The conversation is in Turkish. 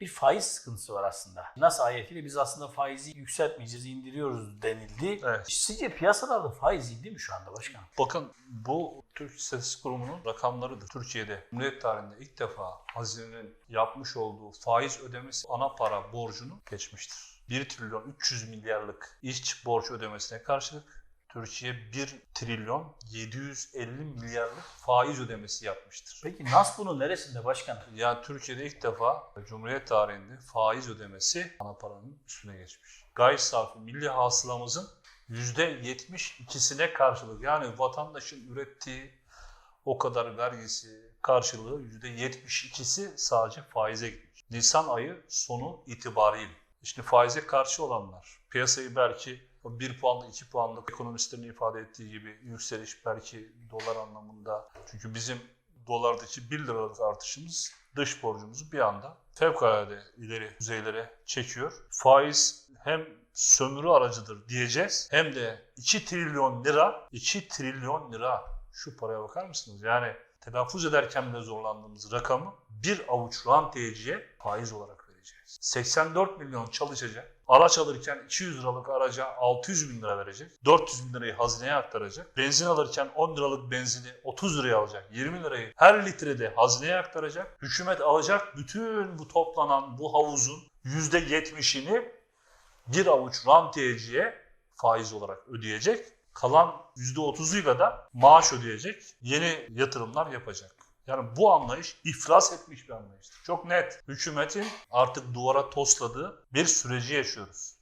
bir faiz sıkıntısı var aslında. Nas ayetiyle biz aslında faizi yükseltmeyeceğiz, indiriyoruz denildi. Evet. Sizce piyasalarda faiz indi mi şu anda başkanım? Bakın bu Türk İstatistik Kurumu'nun rakamlarıdır. Türkiye'de Cumhuriyet tarihinde ilk defa hazinenin yapmış olduğu faiz ödemesi ana para borcunu geçmiştir. 1 trilyon 300 milyarlık iç borç ödemesine karşılık Türkiye 1 trilyon 750 milyarlık faiz ödemesi yapmıştır. Peki Nas bunun neresinde başkanım? Yani Türkiye'de ilk defa Cumhuriyet tarihinde faiz ödemesi ana paranın üstüne geçmiş. Gayri safi milli hasılamızın %72'sine karşılık yani vatandaşın ürettiği o kadar vergisi karşılığı %72'si sadece faize gitmiş. Nisan ayı sonu itibariyle. İşte faize karşı olanlar piyasayı belki o 1 puanlık 2 puanlık ekonomistlerin ifade ettiği gibi yükseliş belki dolar anlamında. Çünkü bizim dolardaki 1 liralık artışımız dış borcumuzu bir anda fevkalade ileri düzeylere çekiyor. Faiz hem sömürü aracıdır diyeceğiz hem de 2 trilyon lira, 2 trilyon lira şu paraya bakar mısınız? Yani telaffuz ederken bile zorlandığımız rakamı bir avuç rantiyeciye faiz olarak vereceğiz. 84 milyon çalışacak. Araç alırken 200 liralık araca 600 bin lira verecek. 400 bin lirayı hazineye aktaracak. Benzin alırken 10 liralık benzini 30 liraya alacak. 20 lirayı her litrede hazineye aktaracak. Hükümet alacak bütün bu toplanan bu havuzun %70'ini bir avuç rantiyeciye faiz olarak ödeyecek. Kalan %30'uyla da maaş ödeyecek. Yeni yatırımlar yapacak. Yani bu anlayış iflas etmiş bir anlayıştır. Çok net. Hükümetin artık duvara tosladığı bir süreci yaşıyoruz.